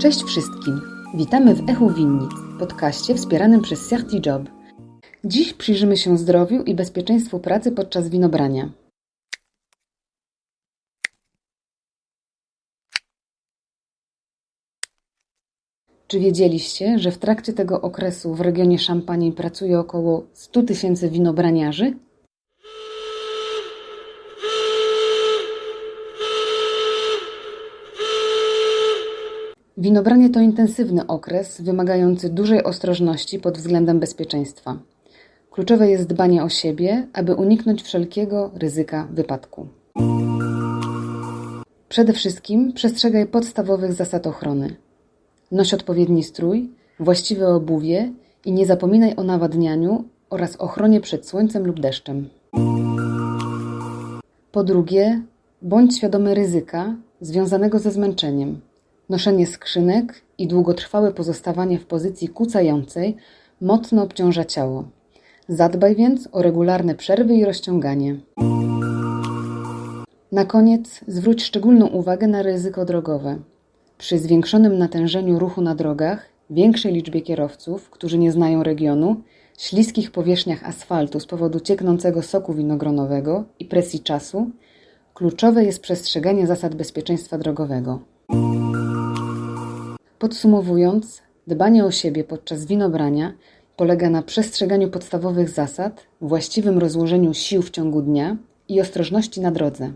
Cześć wszystkim! Witamy w Echu Winnic, podcaście wspieranym przez Certi Job. Dziś przyjrzymy się zdrowiu i bezpieczeństwu pracy podczas winobrania. Czy wiedzieliście, że w trakcie tego okresu w regionie Szampanii pracuje około 100 tysięcy winobraniarzy? Winobranie to intensywny okres wymagający dużej ostrożności pod względem bezpieczeństwa. Kluczowe jest dbanie o siebie, aby uniknąć wszelkiego ryzyka wypadku. Przede wszystkim przestrzegaj podstawowych zasad ochrony. Noś odpowiedni strój, właściwe obuwie i nie zapominaj o nawadnianiu oraz ochronie przed słońcem lub deszczem. Po drugie, bądź świadomy ryzyka związanego ze zmęczeniem. Noszenie skrzynek i długotrwałe pozostawanie w pozycji kucającej mocno obciąża ciało. Zadbaj więc o regularne przerwy i rozciąganie. Na koniec zwróć szczególną uwagę na ryzyko drogowe. Przy zwiększonym natężeniu ruchu na drogach, większej liczbie kierowców, którzy nie znają regionu, śliskich powierzchniach asfaltu z powodu cieknącego soku winogronowego i presji czasu, kluczowe jest przestrzeganie zasad bezpieczeństwa drogowego. Podsumowując, dbanie o siebie podczas winobrania polega na przestrzeganiu podstawowych zasad, właściwym rozłożeniu sił w ciągu dnia i ostrożności na drodze.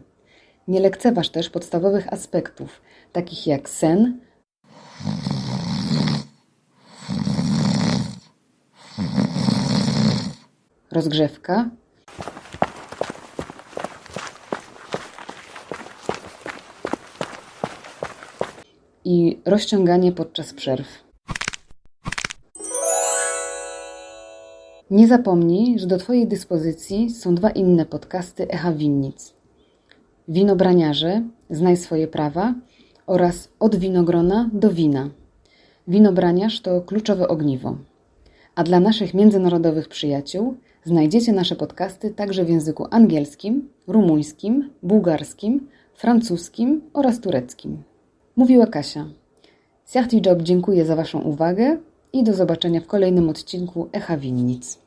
Nie lekceważ też podstawowych aspektów, takich jak sen, rozgrzewka i rozciąganie podczas przerw. Nie zapomnij, że do Twojej dyspozycji są dwa inne podcasty Echa Winnic. Winobraniarze, znaj swoje prawa oraz od winogrona do wina. Winobraniarz to kluczowe ogniwo. A dla naszych międzynarodowych przyjaciół znajdziecie nasze podcasty także w języku angielskim, rumuńskim, bułgarskim, francuskim oraz tureckim. Mówiła Kasia. Siachti Job dziękuję za Waszą uwagę i do zobaczenia w kolejnym odcinku Echa Winnic.